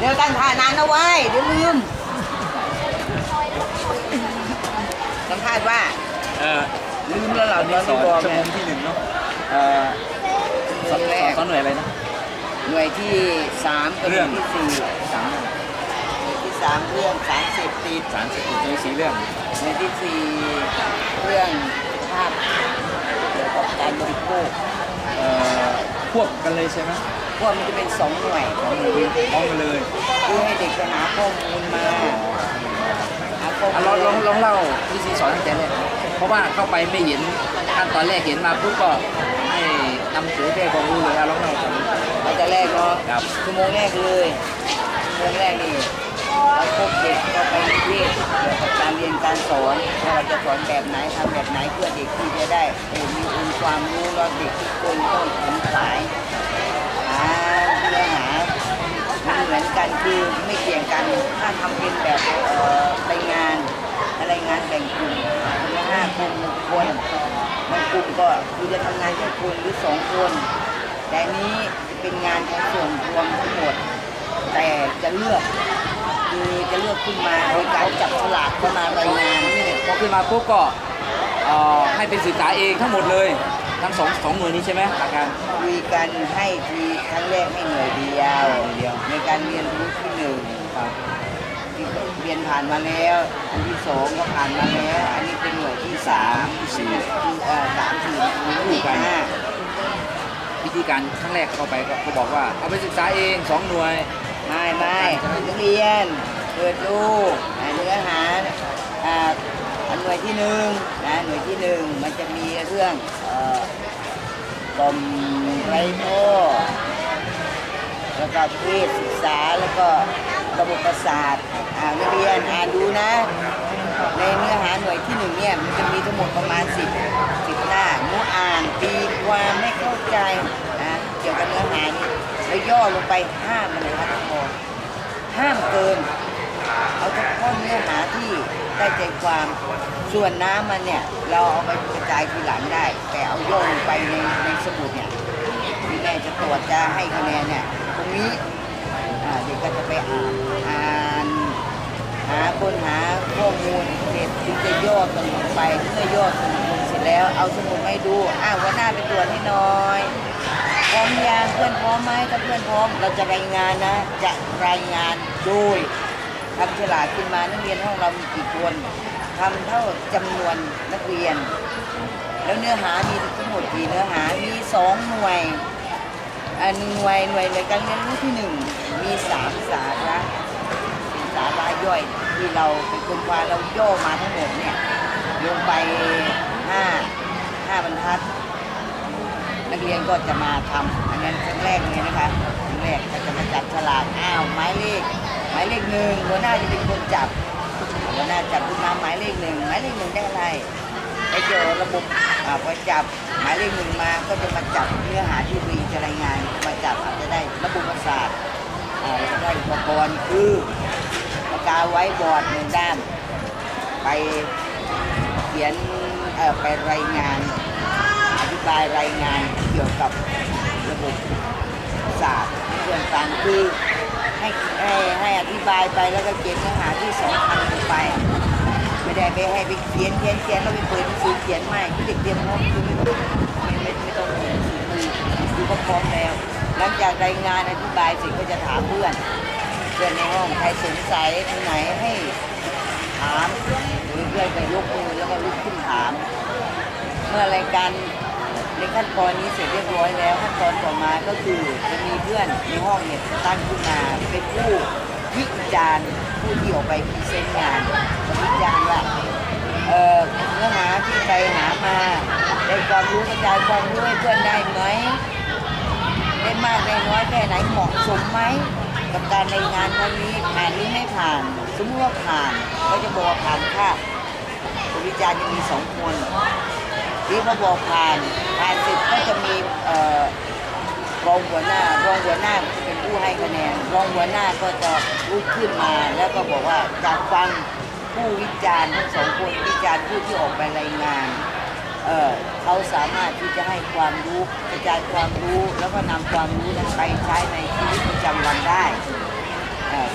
เดี๋ยวตั้งท่านานนะไว้ยเดี๋ยวลืม สัมภาษณ์ว่า เออลืมแล้วเหรออันตนี้อนสที่อนบอกชั่วโมเนี่ยงที่หนึ่งเนาะเออสตออนนแรกสอนหน่วยอะไรนะหน่วยที่สามกับหเรื่น่อวงยที่สี่สามหน่วยที่สามเรื่องสารเสพติดสามสิบมีสีเรื่องหน่วยที่สี่เรื่องภาพเกี่ยวกับการบริโภคเอ่อควบกันเลยใช่ไหม พวกมันจะเป็นสองหน่วยพร้อมกันเลยพร้อมกันเลยคือให้เด็กไปหาข้อมูลมาหาข้อมูอะลลองลองลองเล่าวิธีสอนตั้งแต่แรกเพราะว่าเข้าไปไม่เห็นขั้นตอนแรกเห็นมาปุ๊บก็ให้นำถือแค่ความรู้เลยอะลองเล่าก่อนเราจะแรกเนาะครับ ชั่วโมงแรกเลยชั่วโมงแรกนี่เราพบเด็กก็ไปนิเทศเกี่ยวกับการเรียนการสอนว่าเราจะสอนแบบไหนทำแบบไหนเพื่อเด็กที่จะได้เอ่อมีองค์ความรู้แล้วเด็กทุกคนต้องขนขวายหาเนื้อหามัน เหมือนกันคือไม่เกี่ยงกันถ้าทำเป็นแบบเอ่อรายงานรงานแบ่งกลุ่มคนละห้าคนหกคนบางกลุ่มก็คือจะทำงานแค่คนหรือสองคน แต่นี้เป็นงานของส่วนรวมทั้งหมด แต่จะเลือกคือจะเลือกขึ้นมาโดยการจับฉลากเข้ามารายงานนี่พอขึ้นมาปุ๊บก็ให้เป็นศึกษาเองทั้งหมดเลย ทั้งสองสองหน่วยนี้ใช่ไหมหลักการ คุยกันให้ทีครั้งแรกให้หน่วยเดียวหน่วยเดียว ในการเรียนรู้ที่หนึ่งครับที่เรียนผ่านมาแล้ว อันที่สองก็ผ่านมาแล้ว อันนี้เป็นหน่วยที่สามสี่คือเอ่อสามสี่สี่ห้าวิธีการครั้งแรกเข้าไปก็เขาบอกว่า เอาไปศึกษาเองสองหน่วย ไม่ไม่นักเรียนเปิดดูอ่าเนื้อหาอ่าอันหน่วย ที่หนึ่งนะหน่วยที่หนึ่งมันจะมีเรื่องกลมไรโทแล้วก็เพศศึกษาแล้วก็ระบบประสาทอ่านเรียนอ่านดูนะ ในเนื้อหาหน่วยที่หนึ่งเนี่ยมันจะมีทั้งหมดประมาณ10 10หน้าหนูอ่านตีความไม่เข้าใจนะเกี่ยวกับเนื้อหานี้แล้วย่อลงไปห้ามมันเลยครับพอห้ามเกิน เอาเฉพาะเนื้อหาที่ได้ใจความ ส่วนน้ำมันเนี่ย เราเอาไปกระจายทีหลังได้ แต่เอาย่อลงไปในในสมุดเนี่ยที่แม่จะตรวจจะให้คะแนนเนี่ย ตรงนี้อ่าเด็กก็จะไปอ่านอ่านหาค้นหาข้อมูลเสร็จถึงจะย่อสมุดไปเมื่อย่อสมุดลงเสร็จแล้วเอาสมุดมาให้ดูอ้าววันหน้าไปตรวจให้หน่อยพร้อมยังเพื่อนพร้อมไหมถ้าเพื่อนพร้อม เราจะรายงานนะ จะรายงานโดยทำฉลากขึ้นมานักเรียนห้องเรามีกี่คน ทำเท่าจำนวนนักเรียน แล้วเนื้อหามีทั้งหมดกี่เนื้อหามีสองหน่วยอันหน่วยหน่วยในการเรียนรู้ที่หนึ่งมีสามสาระเป็นสาระย่อยที่เราเป็นคนวาเราย่อมาทั้งหมดเนี่ยลงไปห้าห้าบรรทัด นักเรียนก็จะมาทำอันนั้นครั้งแรกเลยนะคะครั้งแรกก็จะมาจับฉลากอ้าวหมายเลขหมายเลขหนึ่งหัวหน้าจะเป็นคนจับ หัวหน้าจับขึ้นมหมายเลขหนึ่งหมายเลขหนึ่งได้อะไรไปเจอระบบอ่าพอจับหมายเลขหนึ่งมาก็จะมาจับเนื้อหาที่วีจะรายงานมาจับอาจจะได้ระบบประสาทอ่าแล้วก็ได้อุปกรณ์คือปากกาไว้บอร์ดหนึ่งด้านไปเขียนเอ่อไปรายงาน อธิบายรายงานเกี่ยวกับระบบศาสตร์เรื่องการคือ ให้ให้อธิบายไปแล้วก็เขียนเนื้อหาที่สำคัญลงไป ไม่ได้ไปให้ไปเขียนเขียนเขียนแล้วไปเปิดหนังสือเขียนไม่ที่เด็กเตรียมพร้อมคือไม่ต้องไม่ไม่ไม่ต้องเปิดหนังสือคือคือก็พร้อมแล้ว หลังจากรายงานอธิบายเสร็จก็จะถามเพื่อนเพื่อนในห้องใครสงสัยตรงไหนให้ถามหรือเพื่อนก็ยกมือแล้วก็ลุกขึ้นถาม เมื่อรายการ ในขั้นตอนนี้เสร็จเรียบร้อยแล้วขั้นตอนต่อมาก็คือจะมีเพื่อนในห้องเนี่ยตั้งขึ้นมาเป็นผู้วิจารณ์ผู้ที่ออกไปพรีเซนต์งานวิจารณ์ว่าเอ่อเนื้อหาที่ไปหามาได้ความรู้กระจายความรู้ให้เพื่อนได้ไหมได้มากได้น้อยแค่ไหนเหมาะสมไหมกับการรายงานครั้งนี้ผ่านหรือไม่ผ่าน สมมติว่าผ่านก็จะบอกว่าผ่านค่ะผู้วิจารณ์จะมีสองคน ที่พอบอกผ่านผ่านเสร็จก็จะมีรองหัวหน้ารองหัวหน้าจะเป็นผู้ให้คะแนนรองหัวหน้าก็จะลุกขึ้นมา แล้วก็บอกว่าจากฟังผู้วิจารณ์ทั้งสองคนวิจารณ์ผู้ที่ออกไปรายงานเเขาสามารถที่จะให้ความรู้กระจายความรู้แล้วก็นำความรู้นั้นไปใช้ในชีวิตประจำวันได้อ่า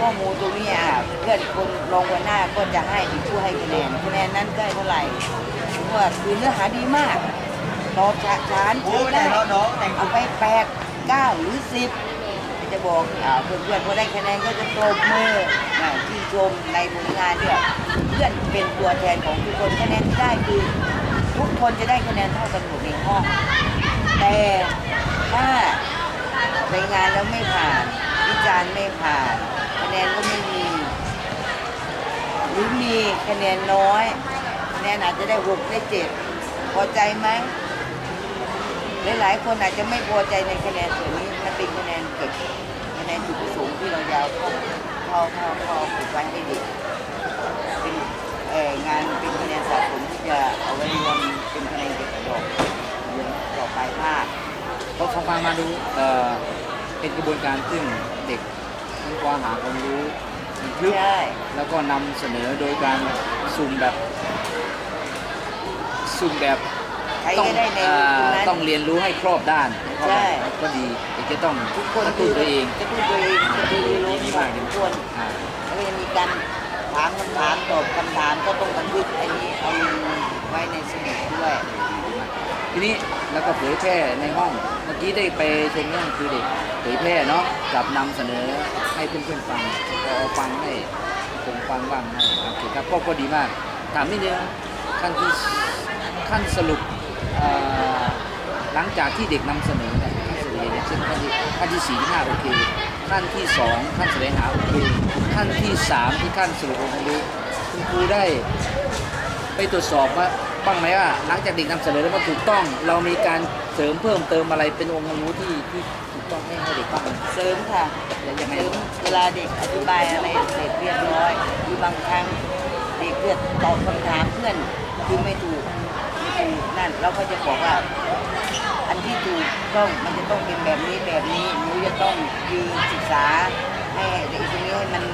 ข้อมูลตรงนี้อะเพื่อนคนรองหัวหน้าก็จะให้ผู้ให้คะแนนคะแนนนั้นได้เท่าไหร่ ว่าคือเนื้อหาดีมาก ตอบฉะฉานใช้ได้เอาไปแปดเก้าหรือสิบจะบอกอ่าเพื่อนพอได้คะแนนก็จะตบมืออ่าชื่ชมในผลงานด้วยเพื่อนเป็นตัวแทนของทุกคนคะแนนที่ได้คือทุกคนจะได้คะแนนเท่ากันหมดในห้อง แต่ถ้าในงานแล้วไม่ผ่านวิจารณ์ไม่ผ่าน คะแนนก็ไม่มี หรือมีคะแนนน้อย แนนอาจจะได้หกได้เจ็ดพอใจไหมหลายๆคนอาจจะไม่พอใจในคะแนนส่วนนี้มันเป็นคะแนนเก็บคะแนนจุดประสงค์ที่เราจะเอาเข้าเข้าเข้าเข้าฝึกไว้ให้เด็กเป็นเอ่องานเป็นคะแนนสะสมที่จะเอาไว้รวมเป็นคะแนนเก็บดอกเรียนต่อไปภาคก็ฟังฟังมาดูเอ่อเป็นกระบวนการซึ่งเด็กมีความหาความรู้ลึกใช่แล้วก็นำเสนอโดยการสุ่มแบบ สุ่มแบบใครต้องก็ได้ในเอ่อตรงนั้น ต้องเรียนรู้ให้ครอบด้านใช่ ก็ดีเด็กจะต้องทุกคนกระตุ้นตัวเองกระตุ้นตัวเองกระตุ้นตัวเองดีมากทุกคนอ่าแล้วก็จะมีการถามคำถามตอบคำถามก็ต้องบันทึกอันนี้เอาลงไว้ในสมุดด้วย ทีนี้แล้วก็เผยแพร่ในห้องเมื่อกี้ได้ไปชมเรื่องคือเด็กเผยแพร่เนาะกับนำเสนอให้เพื่อนๆฟังพอฟังให้ผมฟังบ้างนะโอเคครับก็ก็ดีมากถามนิดนึงขั้นที่ ขั้นสรุปเอ่อหลังจากที่เด็กนำเสนอเนี่ยขั้นเสนอเนี่ยเช่นขั้นที่ขั้นที่สี่ที่ห้าโอเคขั้นที่สองขั้นแสดงหาโอเคขั้นที่สามที่ขั้นสรุปองค์ความรู้คุณครูได้ไปตรวจสอบว่าบ้างไหมว่าหลังจากเด็กนำเสนอแล้วมันถูกต้อง เรามีการเสริมเพิ่มเติมอะไรเป็นองค์ความรู้ที่ที่ถูกต้องให้ให้เด็กบ้างเสริมค่ะแล้วยังไงเสริมเวลาเด็กอธิบายอะไรเสร็จเรียบร้อยหรือบางครั้งเด็กเพื่อนตอบคำถามเพื่อนคือไม่ถูกไม่ถูก นั่นเราก็จะบอกว่า อันที่ถูกต้องมันจะต้องเป็นแบบนี้แบบนี้หนูจะต้องยืนศึกษาให้เด็กตรงนี้ให้มัน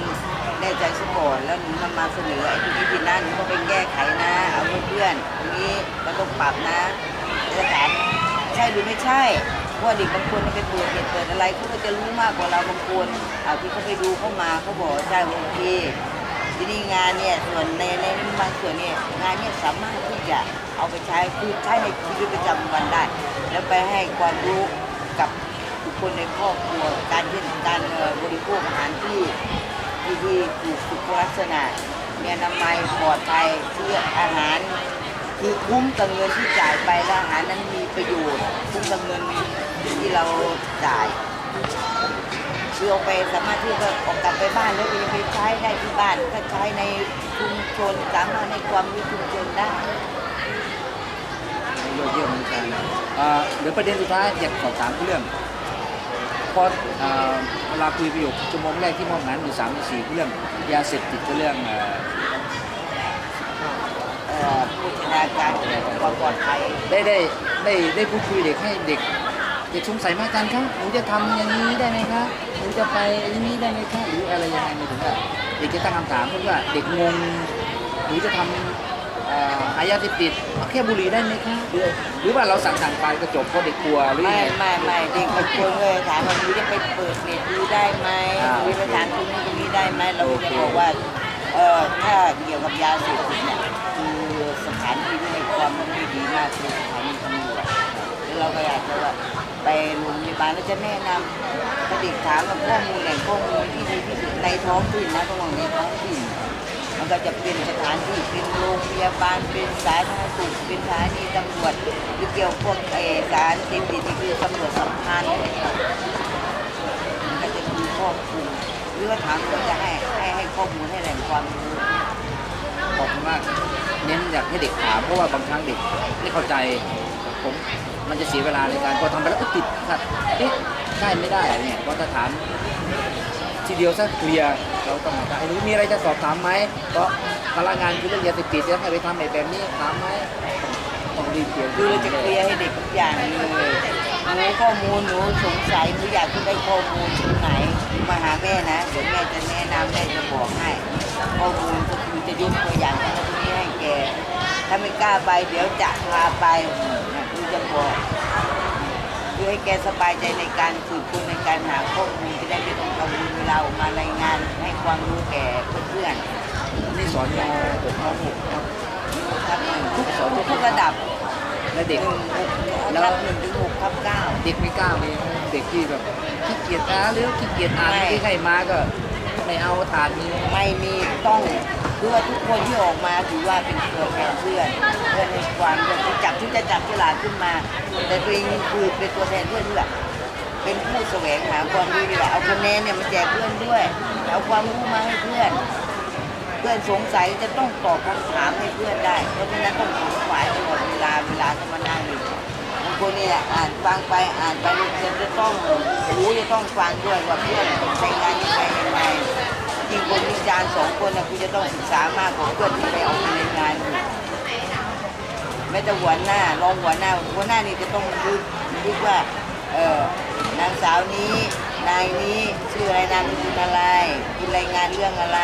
แน่ใจซะก่อนแล้วหนูนำมาเสนอไอ้ตรงนี้ผิดนะหนูก็ไปแก้ไขนะ เอาเพื่อนตรงนี้เราต้องปรับนะจะถามใช่หรือไม่ใช่ว่าเด็กบางคนไปเปิดเหตุเปิดอะไรเขาก็จะรู้มากกว่าเราบางคนเอาที่เขาไปดูเข้ามาเขาบอกใช่โอเค ทีนี้งานเนี่ยส่วนในในบางส่วนเนี่ยงานเนี่ยสามารถที่จะเอาไปใช้คือใช้ในชีวิตประจำวันได้ แล้วไปให้ความรู้กับบุคคลในครอบครัวการเช่นการบริโภคอาหารที่ที่ที่ถูกสุขลักษณะมีอนามัยปลอดภัยซื้ออาหารคือคุ้มกับเงินที่จ่ายไปและอาหารนั้นมีประโยชน์คุ้มกับเงินที่เราจ่าย คือเอาไปสามารถที่จะออกกลับไปบ้านแล้วก็ยังไปใช้ได้ที่บ้านถ้าใช้ในชุมชนสามารถในความรู้ชุมชนได้ยอดเยี่ยมเหมือนกันเอ่อเดี๋ยวประเด็นสุดท้ายอยากสอบถามเรื่องพอเอ่อเวลาคุยประโยคชั่วโมงแรกที่มอบงานอยู่สามถึงสี่เรื่องยาเสพติดกับเรื่องเอ่อเอ่อโภชนาการความปลอดภัยได้ได้ได้ได้พูดคุยเด็กให้เด็ก เด็กสงสัยมากกันครับหนูจะทำอย่างนี้ได้ไหมคะหนูจะไปอย่างนี้ได้ไหมคะหรืออะไรยังไงไม่ถึงว่าเด็กจะตั้งคำถามเพราะว่าเด็กงงหรือจะทำเอ่อหายาเสพติดเอาแค่บุหรี่ได้ไหมคะหรือหรือว่าเราสั่งสั่งไปก็จบเพราะเด็กกลัวหรือไม่ไม่ไม่เด็กบางคนเลยถามว่าหนูจะไปเปิดเน็ตดูได้ไหมอ่าหรือไปถามตรงนี้ตรงนี้ได้ไหมเราจะบอกว่าเออถ้าเกี่ยวกับยาเสพติดเนี่ยคือสถานที่ที่ให้ความรู้ดีมากคือสถานีตำรวจ เราก็อยากจะว่าไปโรงพยาบาลแล้วจะแนะนำถ้าเด็กถามว่าข้อมูลแหล่งข้อมูลที่ดีที่สุดในท้องถิ่นนะต้องบอกในท้องถิ่นมันก็จะเป็นสถานที่เป็นโรงพยาบาลเป็นสาธารณสุขเป็นสถานีตำรวจหรือเกี่ยวพวกเออสารเสพติดนี่คือตำรวจสัมพันธ์มันก็จะมีครอบคลุมหรือว่าถามก็จะให้ให้ให้ข้อมูลให้แหล่งความรู้ขอบคุณมาก เน้นอยากให้เด็กถามเพราะว่าบางครั้งเด็กไม่เข้าใจผม มันจะเสียเวลาในการพอทำไปแล้วก็ติดขัดเอ๊ะได้ไม่ได้อะไรเนี่ยเพราะถ้าถามทีเดียวซะเคลียร์เราต้องถามไอ้หนูมีอะไรจะสอบถามไหมเพราะพลังงานคือเรื่องยาเสพติดจะให้ไปทำอะไรแบบนี้ถามไหมต้องรีบเคลียร์คือเราจะเคลียร์ให้เด็กทุกอย่างเลยหนูข้อมูลหนูสงสัยหนูอยากจะได้ข้อมูลตรงไหนมาหาแม่นะเดี๋ยวแม่จะแนะนำแม่จะบอกให้ข้อมูลก็คือจะยกตัวอย่างตรงนี้ให้แกถ้าไม่กล้าไปเดี๋ยวจะพาไปนะคือ จะบอกคือคือให้แกสบายใจในการสืบค้นในการหาข้อมูลจะได้ไม่ต้องกังวลเวลาออกมารายงานให้ความรู้แก่เพื่อนนี่สอนม .6 มๆครับหนึ่งทุกสอนทุกระดับ .6 และเด็กหนึ่งหกแล้วทับหนึ่งถึงหกทับเก้าเด็กไม่กล้าเลยเด็กที่แบบขี้เกียจอ่านหรือขี้เกียจอ่านไม่ที่ใครมาก็ไม่เอาถาดนี้ไม่มีต้อง เพื่อทุกคนที่ออกมาถือว่าเป็นตัวแทนเพื่อนเพื่อนในความจะจับที่จะจับฉลาดขึ้นมา แต่ตัวเองคือเป็นตัวแทนเพื่อนที่แบบเป็นผู้แสวงหาความรู้ดีแหละเอาคะแนนเนี่ยมาแจกเพื่อนด้วยเอาความรู้มาให้เพื่อน เพื่อนสงสัยจะต้องตอบคำถามให้เพื่อนได้ เพราะฉะนั้นต้องขวนขวายตลอดเวลาเวลาต้องมานั่งอยู่บางคนนี่แหละอ่านฟังไปอ่านไปลูกเรียนจะต้องรู้จะต้องฟังด้วยว่าเพื่อนใช้งานยังไงยังไง ริงคนวิจารณ์สองคนนะคุณจะต้องศึกษามากกว่าเพื่อนที่ไปออกในงานอยู่แม้แต่หัวหน้ารองหัวหน้าหัวหน้านี่จะต้องบันทึกบันทึกว่าเออนางสาวนี้นายนี้ชื่ออะไรนามสกุลอะไรคุณรายงานเรื่องอะไร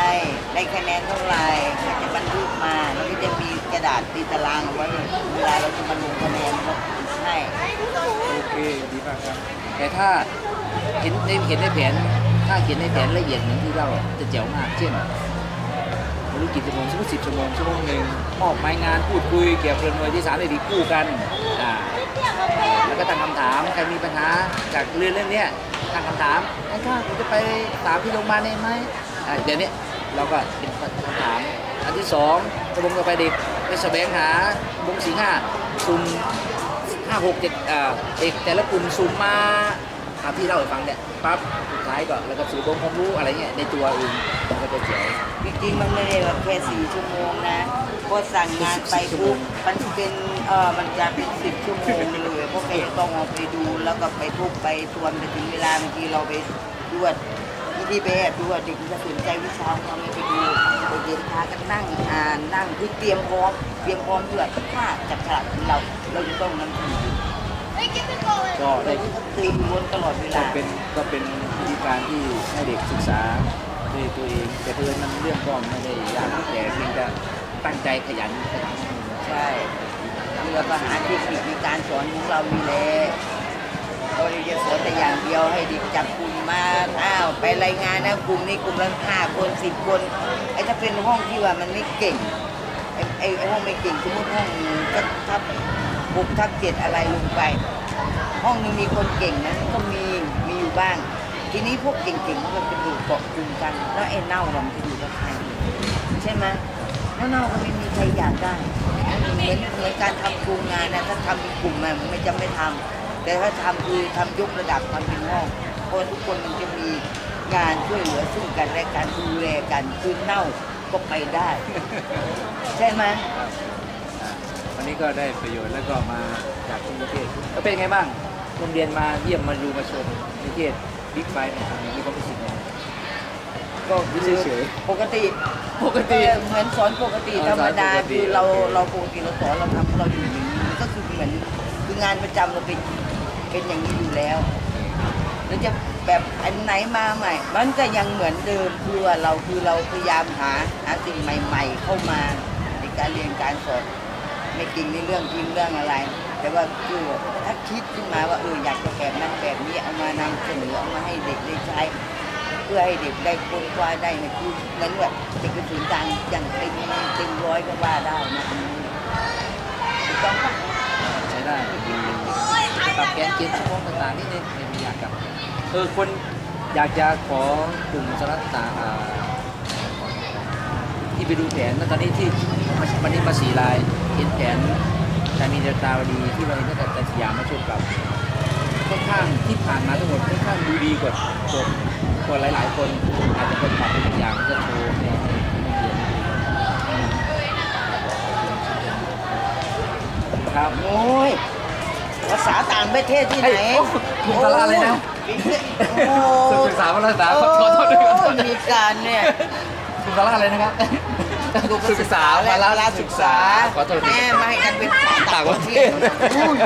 ได้คะแนนเท่าไหร่จะบันทึกมาแล้วก็จะมีกระดาษตีตารางเอาไว้เวลาเราจะมาลงคะแนนก็ให้โอเคดีมากครับ แต่ถ้าเห็นในเห็นในแผน ถ้าเขียนในแผนละเอียดเหมือนที่เราจะเจ๋วมาก เช่นไม่รู้กี่ชั่วโมงสมมติสิบชั่วโมงชั่วโมงหนึ่งมอบหมายงานพูดคุยเกี่ยวกับหน่วยที่สามได้ดีคู่กันอ่าแล้วก็ตั้งคำถามใครมีปัญหาจากเรื่องเรื่องเนี้ยตั้งคำถามไอ้ข้าผมจะไปถามที่โรงพยาบาลได้ไหมอ่าเดี๋ยวนี้เราก็เป็นคำถาม อันที่สองกระบวนการไปเด็กไปแสวงหาวงสี่ห้าซุ่มห้าหกเจ็ดอ่าเอกแต่ละกลุ่มซูมมา อ่าพี่เล่าให้ฟังเนี่ยปั๊บสุดท้ายก็แล้วก็สื่อองค์ความรู้อะไรเงี้ยในตัวเองมันก็จะเจ๋วจริงๆมันไม่ได้แบบแค่สี่ชั่วโมงนะพอสั่งงานไปปุ๊บมันเป็นเออมันจะเป็นสิบชั่วโมงเลยเพราะแกจะต้องเอาไปดูแล้วก็ไปทุบไปทวนไปถึงเวลาบางทีเราไปดวดที่ที่ไปแอบดูว่าเด็กมันจะสนใจวิชาของเราไม่ไปดูไปเรียนพากันนั่งอ่านนั่งคือเตรียมพร้อมเตรียมพร้อมด้วยถ้าจับฉลากของเรา เราจะต้องนำเสนอ ก็ได้ตื่นวนตลอดเวก็ลาเป็นก็เป็นวิธีการที่ให้เด็กศึกษาด้วยตัวเอง แต่เพื่อนมันเรื่องก็ไม่ได้ยากแต่เพียงแต่ตั้งใจขยันขยันใช่เรือประหารเทคนิคในการสอนของเรามีแล้วเราจะสอนแต่อย่างเดียวให้เด็กจับกลุ่มมาอ้าวไปรายงานนะกลุ่มนี้กลุ่มละห้าคนสิบคนไอ้ถ้าเป็นห้องที่ว่ามันไม่เก่งไอ้ไอ้ไอ้ห้องไม่เก่งสมมติห้องก็ทับ หกทับเจ็ดอะไรลงไป ห้องนึงมีคนเก่งนะก็มีมีอยู่บ้าง ทีนี้พวกเก่งๆมันก็จะอยู่เกาะกลุ่มกัน แล้วไอ้เน่าเรามันจะอยู่กับใครใช่ไหมแล้วเน่าก็ไม่มีใครอยากได้เหมือนเหมือนการทำโครงงานนะถ้าทำเป็นกลุ่มมันไม่จะไม่ทำแต่ถ้าทำคือทำยกระดับความเป็นห้องเพราะทุกคนมันจะมีงานช่วยเหลือซึ่งกันและการดูแลกันคือเน่าก็ไปได้ ใช่ไหม วันนี้ก็ได้ประโยชน์แล้วก็มาจากที่นิเทศแล้วเป็นไงบ้างโรงเรียนมาเยี่ยมมาดูมาชมนิเทศบิ๊กไบค์นะครับมีความรู้สึกไงก็เฉยปกติปกติเออเหมือนสอนปกติเออธรรมดาสอนปกติคือเราเราปกติเราสอนเราทำเราอยู่อย่างนี้มันก็คือเหมือนคืองานประจำเราเป็นเป็นอย่างนี้อยู่แล้วแล้วจะแบบอันไหนมาใหม่ มันก็ยังเหมือนเดิมคือว่าเราคือเราพยายามหาหาสิ่งใหม่ ๆ เข้ามาในการเรียนการสอน ไม่กินในเรื่องกินเรื่องอะไร แต่ว่าคือถ้าคิดขึ้นมาว่าเอออยากจะแบบนั้นแบบนี้เอามานำเสนอเอามาให้เด็กได้ใช้ เพื่อให้เด็กได้ค้นคว้าได้เนี่ยคือเหมือนแบบเด็กเป็นศูนย์กลางอย่างเต็มเต็มร้อยก็ว่าได้นะถูกต้องปะใช้ได้ดีจะปรับแกนเกณฑ์ชั่วโมงต่างๆนิดนึงไม่มีอยากกลับเออคนอยากจะขอกลุ่มสาระต่างอ่าที่ไปดูแผนแล้วตอนนี้ที่วันนี้มาสี่ลาย เห็นแผนการมีเดลตาวดีที่วันนี้ตั้งแต่สยามมาชมกับค่อนข้างที่ผ่านมาทั้งหมดค่อนข้างดูดีกว่ากว่ากว่าหลาย ๆ คนอาจจะเป็นปรับเป็นอย่างจะโชว์ในในในเรียนครับโอ้ยภาษาต่างประเทศที่ไหนเอ้ยโอ้ภาษาอะไรนะโอ้ศึกษาภาษาขอขอโทษด้วยขอโทษด้วยมีการเนี่ยคุณสาระอะไรนะครับ ศึกษาและภาพระละศึศึกกษาษาขอโทษแม่มาให้กันเป็นภาษาต่าต่างงปประระเทเทศศอุ้ย